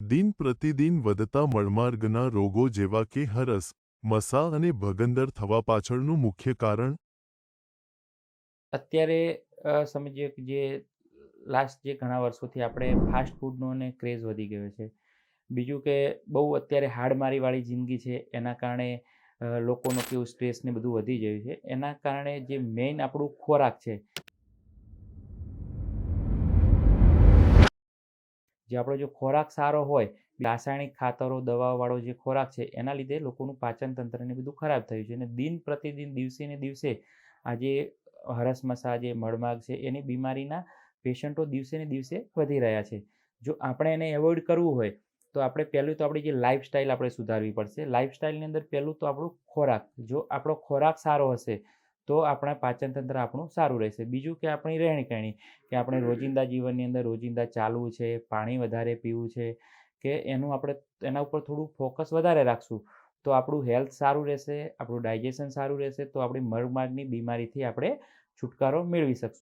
દિન પ્રતિદિન વધતા મળમાર્ગના રોગો જેવા કે હરસ, મસા અને ભગંદર થવા પાછળનું મુખ્ય કારણ? અત્યારે સમજીએ કે જે લાસ્ટ જે ઘણા વર્ષોથી આપણે ફાસ્ટ ફૂડનો ને ક્રેઝ વધી ગયો છે. બીજું કે બહુ અત્યારે હાડમારીવાળી જિંદગી છે, એના કારણે લોકોનું કેવું સ્ટ્રેસ ને બધું વધી ગયું છે. એના કારણે જે મેઇન આપણું ખોરાક છે જે આપણો જો ખોરાક સારો હોય રાસાયણિક ખાતરો, દવાવાળો જે ખોરાક છે, એના લીધે લોકોનું પાચન તંત્રને બધું ખરાબ થયું છે. અને દિન પ્રતિદિન, દિવસે ને દિવસે આજે હરસમસા જે મળમાગ છે, એની બીમારીના પેશન્ટો દિવસે ને દિવસે વધી રહ્યા છે. જો આપણે એને એવોઇડ કરવું હોય, તો આપણે પહેલું તો આપણી જે લાઈફસ્ટાઈલ આપણે સુધારવી પડશે. લાઈફસ્ટાઈલની અંદર પહેલું તો આપણું ખોરાક. જો આપણો ખોરાક સારો હશે તો આપણા પાચન તંત્ર આપણું સારું રહેશે. બીજું કે આપણી રહેણીકરણી કે આપણે રોજિંદા જીવનની અંદર રોજિંદા ચાલવું છે પાણી વધારે પીવું છે કે એનું આપણે એના ઉપર થોડું ફોકસ વધારે રાખશું તો આપણું હેલ્થ સારું રહેશે આપણું ડાયજેશન સારું રહેશે તો આપણી મગજમાર્ગની બીમારીથી આપણે છુટકારો મેળવી શકશું.